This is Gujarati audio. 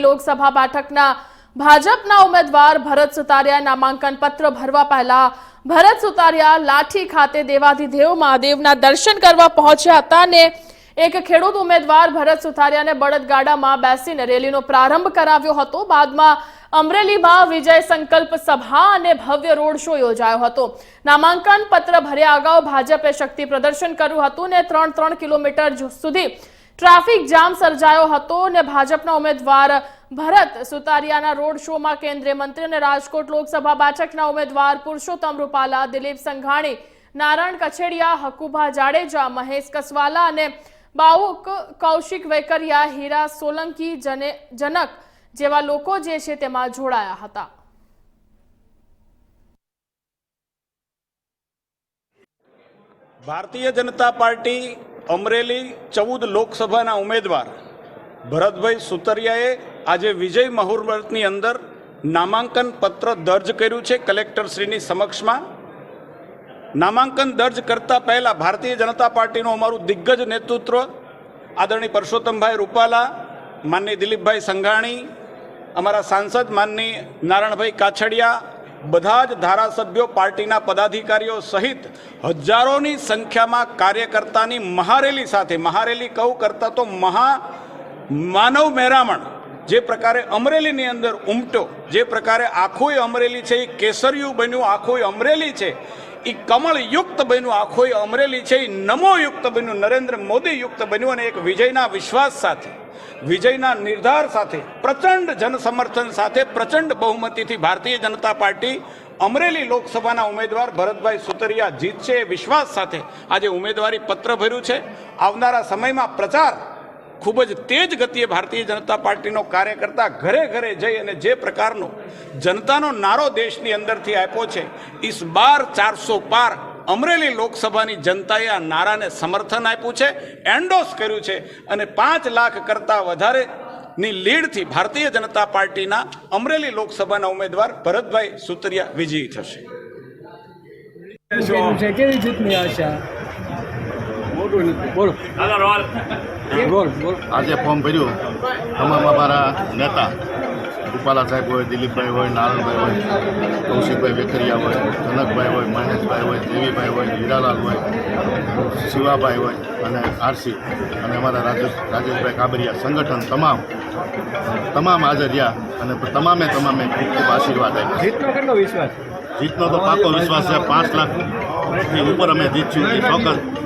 અમરેલી લોકસભા બેઠકના ભાજપના ઉમેદવાર ભરત સુતારિયા નામાંકન પત્ર ભરવા પહેલા ભરત સુતારિયા લાઠી ખાતે દેવાધિદેવ મહાદેવના દર્શન કરવા પહોંચ્યા હતા અને એક ખેડૂત ઉમેદવાર ભરત સુતારિયાને બળદગાડામાં બેસીને રેલીનો પ્રારંભ કરાવ્યો હતો. બાદમાં અમરેલીમાં વિજય સંકલ્પ સભા અને ભવ્ય રોડ શો યોજાયો હતો. નામાંકન પત્ર ભર્યા અગાઉ ભાજપે શક્તિ પ્રદર્શન કર્યું હતું ને ત્રણ ત્રણ કિલોમીટર સુધી ટ્રાફિક જામ સર્જાયો હતો અને ભાજપના ઉમેદવાર ભરત સુતારિયાના રોડ શોમાં કેન્દ્રીય મંત્રી અને રાજકોટ લોકસભા બેઠકના ઉમેદવાર પુરુષોત્તમ રૂપાલા, દિલીપ સંઘાણી, નારાયણ કછેડિયા હકુભા જાડેજા, મહેશ કસવાલા અને બાઉક કૌશિક વેકરિયા, હીરા સોલંકી, જને, જનક જેવા લોકો જે છે તેમાં જોડાયા હતા. ભારતીય જનતા પાર્ટી અમરેલી ચૌદ લોકસભાના ઉમેદવાર ભરતભાઈ સુતરિયાએ આજે વિજય મહુર્મતની અંદર નામાંકન પત્ર દર્જ કર્યું છે કલેક્ટરશ્રીની સમક્ષમાં. નામાંકન દર્જ કરતા પહેલાં ભારતીય જનતા પાર્ટીનું અમારું દિગ્ગજ નેતૃત્વ આદરણીય પરસોત્તમભાઈ રૂપાલા માનની દિલીપભાઈ સંઘાણી, અમારા સાંસદ માનની નારાયણભાઈ કાછડિયા બધા જ ધારાસભ્યો પાર્ટીના પદાધિકારીઓ સહિત હજારોની સંખ્યામાં કાર્યકર્તાની મહારેલી સાથે, મહારેલી કહું કરતા તો મહા માનવ મહેરામણ જે પ્રકારે અમરેલીની અંદર ઉમટો જે પ્રકારે આખું અમરેલી છે, એ કેસરિયું બન્યું આખું અમરેલી છે, એ કમળયુક્ત બન્યું આખું અમરેલી છે, એ નમોયુક્ત બન્યું, નરેન્દ્ર મોદીયુક્ત બન્યું અને એક વિજયના વિશ્વાસ સાથે વિજયના નિર્ધાર સાથે, પ્રચંડ જનસમર્થન સાથે, પ્રચંડ બહુમતીથી ભારતીય જનતા પાર્ટી અમરેલી લોકસભાના ઉમેદવાર ભરતભાઈ સુતરિયા જીતશે એ વિશ્વાસ સાથે આજે ઉમેદવારી પત્ર ભર્યું છે. આવનારા સમયમાં પ્રચાર ખૂબ જ તેજ ગતિએ ભારતીય જનતા પાર્ટીનો કાર્યકર્તા ઘરે ઘરે જઈ અને જે પ્રકારનો જનતાનો નારો દેશની અંદરથી આપ્યો છે ઇસ બાર ચારસો પાર અમરેલી લોકસભાની જનતાએ આ નારાને સમર્થન આપ્યું છે એન્ડોસ કર્યું છે અને પાંચ લાખ કરતાં વધારે ની લીડથી ભારતીય જનતા પાર્ટીના અમરેલી લોકસભાના ઉમેદવાર ભરતભાઈ સુતરિયા વિજયી થશે. કેવી જીતની આશા બોલો બોલ. બોલ આજે ફોર્મ ભર્યું તમામ અમારા નેતા. રૂપાલા સાહેબ હોય દિલીપભાઈ હોય નારણભાઈ હોય કૌશિકભાઈ વેખરિયા હોય જનકભાઈ હોય મહેશભાઈ હોય દેવીભાઈ હોય હીરાલાલ હોય શિવાભાઈ હોય અને આરસી અને અમારા રાજેશ રાજેશભાઈ કાબરિયા. સંગઠન તમામ તમામ હાજર રહ્યા અને તમામે તમામે ખૂબ ખૂબ આશીર્વાદ આપ્યા. જીતનો કેટલો વિશ્વાસ? જીતનો તો પાકો વિશ્વાસ છે પાંચ લાખથી ઉપર અમે જીતશું એ ચોક્કસ